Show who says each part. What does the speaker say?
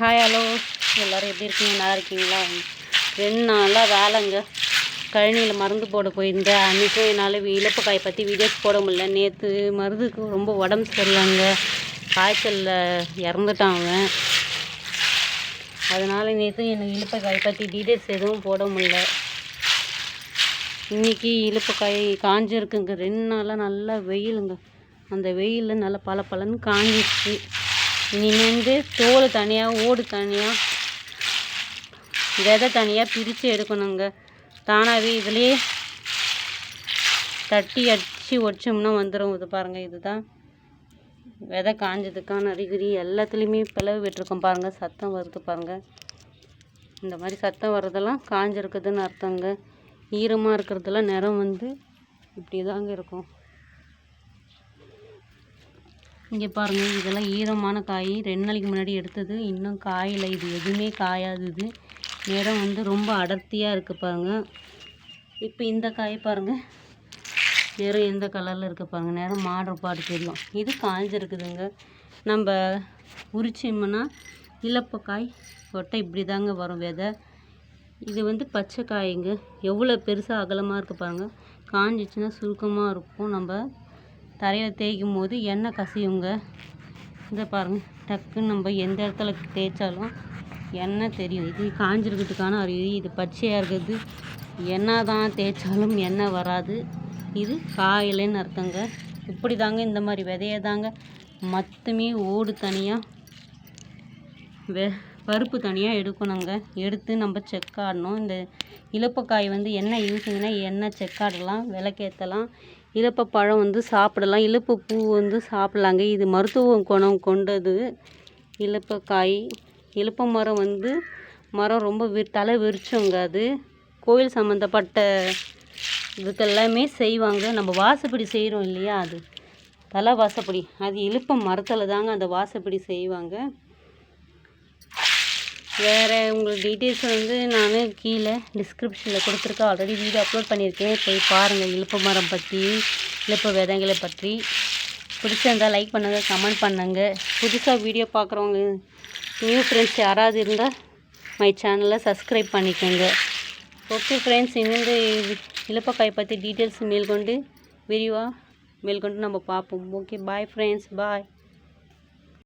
Speaker 1: hi hello எல்லோரும் எப்படி இருக்கீங்க நல்லா இருக்கீங்களா ரெண்டு நாளாக வேலைங்க கழனியில் மருந்து போட போயிருந்தேன் அன்றைக்கும் என்னால் இழப்புக்காயை பற்றி வீடியோஸ் போட முடியல நேற்று மருந்துக்கு ரொம்ப உடம்பு சரியில்லைங்க காய்ச்சலில் இறந்துட்டான் அவன் அதனால் நேற்று எனக்கு இழப்புக்காயை பற்றி டீட்டெயில்ஸ் எதுவும் போட முடியல இன்றைக்கி இழுப்புக்காய் காஞ்சிருக்குங்க ரெண்டு நாளாக நல்லா வெயிலுங்க அந்த வெயிலில் நல்லா பல பலன்னு காஞ்சிருச்சு இனிமேல் வந்து தோல் தனியாக ஓடு தனியாக விதை தனியாக பிரித்து எடுக்கணுங்க தானாகவே இதுலேயே தட்டி அடித்து ஒடிச்சோம்னா வந்துடும் இது பாருங்கள் இதுதான் விதை காஞ்சதுக்கான அறிகுறி எல்லாத்துலேயுமே பிளவு விட்டுருக்கோம் பாருங்கள் சத்தம் வருது பாருங்கள் இந்த மாதிரி சத்தம் வர்றதெல்லாம் காஞ்சிருக்குதுன்னு அர்த்தங்க ஈரமாக இருக்கிறதெல்லாம் நிறம் வந்து இப்படி தாங்க இருக்கும் இங்கே பாருங்கள் இதெல்லாம் ஈரமான காய் ரெண்டு நாளைக்கு முன்னாடி எடுத்தது இன்னும் காயில இது எதுவுமே காயாது இது நிறம் வந்து ரொம்ப அடர்த்தியாக இருக்குது பாருங்கள் இப்போ இந்த காய் பாருங்கள் நிறம் எந்த கலரில் இருக்குது பாருங்கள் நேரம் மாடுறப்பாடு தெரியும் இது காய்ஞ்சிருக்குதுங்க நம்ம உரிச்சோம்னா இலப்பக்காய் ஒட்டை இப்படி தாங்க வரும் விதை இது வந்து பச்சை காய்ங்க எவ்வளோ பெருசாக அகலமாக இருக்குது பாருங்கள் காஞ்சிச்சுன்னா சுருக்கமாக இருக்கும் நம்ம தரையில் தேய்க்கும் போது எண்ணெய் கசியுங்க இதை பாருங்கள் டக்குன்னு நம்ம எந்த இடத்துல தேய்ச்சாலும் எண்ணெய் தெரியும் இது காஞ்சிருக்கிறதுக்கான அறிகுறி இது பச்சையாக இருக்கிறது எண்ணெய் தான் தேய்ச்சாலும் எண்ணெய் வராது இது காயலைன்னு அர்த்தங்க இப்படி தாங்க இந்த மாதிரி விதையை தாங்க மொத்தமே ஓடு தனியாக வே பருப்பு தனியாக எடுக்கணுங்க எடுத்து நம்ம செக்காடணும் இந்த இலப்பக்காய் வந்து என்ன யூஸுங்கன்னா எண்ணெய் செக்காடலாம் விளக்கேத்தலாம் இலப்பை பழம் வந்து சாப்பிடலாம் இலப்பு பூ வந்து சாப்பிட்லாங்க இது மருத்துவ குணம் கொண்டது இலப்பக்காய் இலப்ப மரம் வந்து மரம் ரொம்ப வி தலை விரிச்சோங்க அது கோயில் சம்மந்தப்பட்ட இதுக்கெல்லாமே செய்வாங்க நம்ம வாசப்படி செய்கிறோம் இல்லையா அது தலை வாசப்படி அது இலுப்பை மரத்தில் தாங்க அந்த வாசப்படி செய்வாங்க வேறு உங்களுக்கு டீட்டெயில்ஸ் வந்து நான் கீழே டிஸ்கிரிப்ஷனில் கொடுத்துருக்கேன் ஆல்ரெடி வீடியோ அப்லோட் பண்ணியிருக்கேன் போய் பாருங்கள் இழுப்பு மரம் பற்றி இழுப்பு விதைகளை பற்றி பிடிச்சிருந்தால் லைக் பண்ணுங்கள் கமெண்ட் பண்ணுங்கள் புதுசாக வீடியோ பார்க்குறவங்க நியூ ஃப்ரெண்ட்ஸ் யாராவது இருந்தால் மை சேனலை சப்ஸ்கிரைப் பண்ணிக்கோங்க ஓகே ஃப்ரெண்ட்ஸ் இன்னும் இழுப்பக்காய் பற்றி டீட்டெயில்ஸ் மேல்கொண்டு விரிவாக மேல்கொண்டு நம்ம பார்ப்போம் ஓகே பாய் ஃப்ரெண்ட்ஸ் பாய்